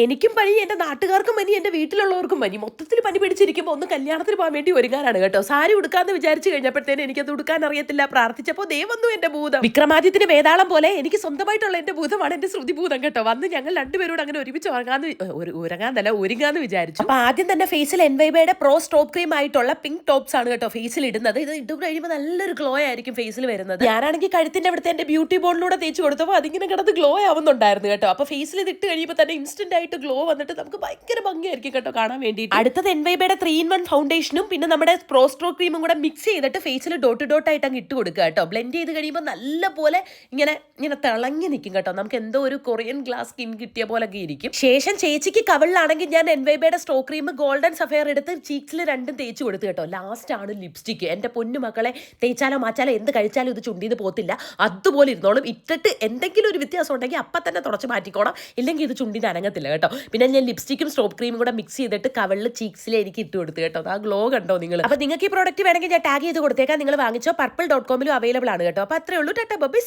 എനിക്കും പനി എന്റെ നാട്ടുകാർക്കും പനി എന്റെ വീട്ടിലുള്ളവർക്കും പനി. മൊത്തത്തിൽ പനി പിടിച്ചിരിക്കുമ്പോൾ ഒന്ന് കല്യാണത്തിന് പോകാൻ വേണ്ടി ഒരുങ്ങാനാണ് കേട്ടോ. സാരി ഉടുക്കാന്ന് വിചാരിച്ചു കഴിഞ്ഞപ്പോഴത്തേനും എനിക്കത് ഉടുക്കാൻ അറിയത്തില്ല. പ്രാർത്ഥിച്ചപ്പോൾ ദേ എന്റെ ഭൂതം. വിക്രമാദിത്യത്തിന് വേതാളം പോലെ എനിക്ക് സ്വന്തമായിട്ടുള്ള എന്റെ ഭൂതമാണ് എന്റെ ശ്രുതി ഭൂതം കേട്ടോ. വന്ന് ഞങ്ങൾ രണ്ടുപേരോട് അങ്ങനെ ഒരുമിച്ച് ഉറങ്ങാന്ന് ഉറങ്ങാന്നല്ല ഒരുങ്ങാന്ന് വിചാരിച്ചു. അപ്പോൾ ആദ്യം തന്നെ ഫേസിൽ എൻവൈബയുടെ പ്രോ സ്റ്റോപ്പ് ക്രീം ആയിട്ടുള്ള പിങ്ക് ടോപ്സ് ആണ് കേട്ടോ ഫേസിൽ ഇടുന്നത്. ഇത് ഇട്ട് കഴിയുമ്പോൾ നല്ലൊരു ഗ്ലോ ആയിരിക്കും ഫേസിൽ വരുന്നത്. ഞാനാണെങ്കിൽ കഴുത്തിന്റെ അവിടുത്തെ എന്റെ ബ്യൂട്ടി ബോളിലൂടെ തേച്ച് കൊടുത്തപ്പോൾ അതിങ്ങനെ കിടന്ന് ഗ്ലോ ആവുന്നുണ്ടായിരുന്നു കേട്ടോ. അപ്പോൾ ഫേസിൽ ഇത് ഇട്ട് കഴിയുമ്പോൾ തന്നെ ഇൻസ്റ്റന്റ് ആയിട്ട് ഗ്ലോ വന്നിട്ട് നമുക്ക് ഭയങ്കര ഭംഗിയായിരിക്കും കേട്ടോ കാണാൻ വേണ്ടിയിട്ട്. അടുത്തത് എൻവൈബയുടെ ത്രീ ഇൻ വൺ ഫൗണ്ടേഷനും പിന്നെ നമ്മുടെ പ്രോസ്ട്രോ ക്രീമും കൂടെ മിക്സ് ചെയ്തിട്ട് ഫേസിൽ ഡോട്ട് ഡോട്ട് ആയിട്ട് അങ്ങ് ഇട്ട് കൊടുക്കുക കേട്ടോ. ബ്ലെൻഡ് ചെയ്ത് കഴിയുമ്പോൾ നല്ല പോലെ ഇങ്ങനെ ഇങ്ങനെ തിളങ്ങി നിൽക്കും കേട്ടോ. നമുക്ക് എന്തോ ഒരു കൊറിയൻ ഗ്ലാസ് സ്കിൻ കിട്ടിയ പോലൊക്കെ ഇരിക്കും. ശേഷം ചേച്ചിക്ക് കവളിലാണെങ്കിൽ ഞാൻ എൻവൈബയുടെ സ്ട്രോ ക്രീം ഗോൾഡൻ സഫയർ എടുത്ത് ചീക്സിൽ രണ്ടും തേച്ച് കൊടുത്തു കേട്ടോ. ലാസ്റ്റ് ആണ് ലിപ്സ്റ്റിക്ക് എന്റെ പൊന്നു മക്കളെ തേച്ചാലോ മാച്ചാലോ എന്ത് കഴിച്ചാലും ഇത് ചുണ്ടിന്ന് പോത്തില്ല അതുപോലെ ഇരുന്നോളും. ഇട്ടിട്ട് എന്തെങ്കിലും ഒരു വ്യത്യാസം ഉണ്ടെങ്കിൽ അപ്പം തന്നെ തുടച്ച് മാറ്റിക്കോണം. ഇല്ലെങ്കിൽ ഇത് ചുണ്ടിന് അനങ്ങത്തില്ല കേട്ടോ. പിന്നെ ഞാൻ ലിപ്സ്റ്റിക്കും സ്റ്റോപ്പ് ക്രീമും കൂടെ മിക്സ് ചെയ്തിട്ട് കവളിൽ ചീക്സിൽ എനിക്ക് ഇട്ട് കൊടുത്തു കേട്ടോ. ആ ഗ്ലോ കണ്ടോ നിങ്ങൾ അപ്പോൾ നിങ്ങൾക്ക് ഈ പ്രോഡക്റ്റ് വേണമെങ്കിൽ ഞാൻ ടാഗ് ചെയ്ത് കൊടുത്തേക്കാം. നിങ്ങൾ വാങ്ങിച്ചോ. പർപ്പിൾ ഡോട്ട് കോമിലും അവൈലബിൾ ആണ് കേട്ടോ. അപ്പോൾ അത്രേ ഉള്ളൂ. ടാറ്റ ബൈ